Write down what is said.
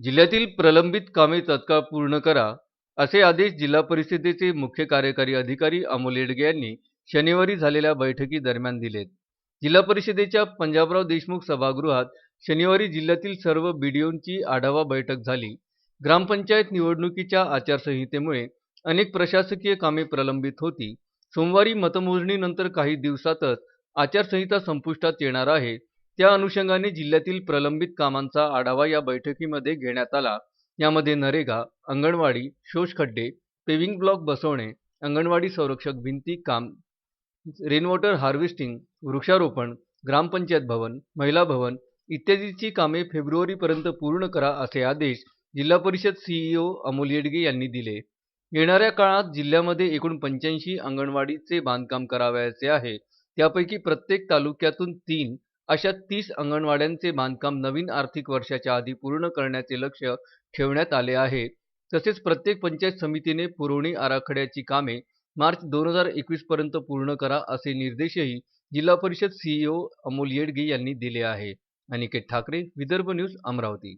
जिल्ह्यातील प्रलंबित कामे तत्काळ पूर्ण करा असे आदेश जिल्हा परिषदेचे मुख्य कार्यकारी अधिकारी अमोल येडगे यांनी शनिवारी झालेल्या बैठकीदरम्यान दिलेत. जिल्हा परिषदेच्या पंजाबराव देशमुख सभागृहात शनिवारी जिल्ह्यातील सर्व बीडीओंची आढावा बैठक झाली. ग्रामपंचायत निवडणुकीच्या आचारसंहितेमुळे अनेक प्रशासकीय कामे प्रलंबित होती. सोमवारी मतमोजणीनंतर काही दिवसातच आचारसंहिता संपुष्टात येणार आहे त्या अनुषंगाने जिल्ह्यातील प्रलंबित कामांचा आढावा या बैठकीमध्ये घेण्यात आला. यामध्ये नरेगा अंगणवाडी शोषखड्डे पेविंग ब्लॉक बसवणे अंगणवाडी संरक्षक भिंती काम रेनवॉटर हार्वेस्टिंग वृक्षारोपण ग्रामपंचायत भवन महिला भवन इत्यादीची कामे फेब्रुवारीपर्यंत पूर्ण करा असे आदेश जिल्हा परिषद सीईओ अमोल येडगे यांनी दिले. येणाऱ्या काळात जिल्ह्यामध्ये एकूण पंच्याऐंशी अंगणवाडीचे बांधकाम करावयाचे आहे. त्यापैकी प्रत्येक तालुक्यातून तीन अशा तीस अंगणवाड्यांचे बांधकाम नवीन आर्थिक वर्षाच्या आधी पूर्ण करण्याचे लक्ष ठेवण्यात आले आहे. तसेच प्रत्येक पंचायत समितीने पुरवणी आराखड्याची कामे मार्च दोन हजार एकवीस पर्यंत पूर्ण करा असे निर्देशही जिल्हा परिषद सीईओ अमोल येडगे यांनी दिले आहे. अनिकेत ठाकरे विदर्भ न्यूज अमरावती.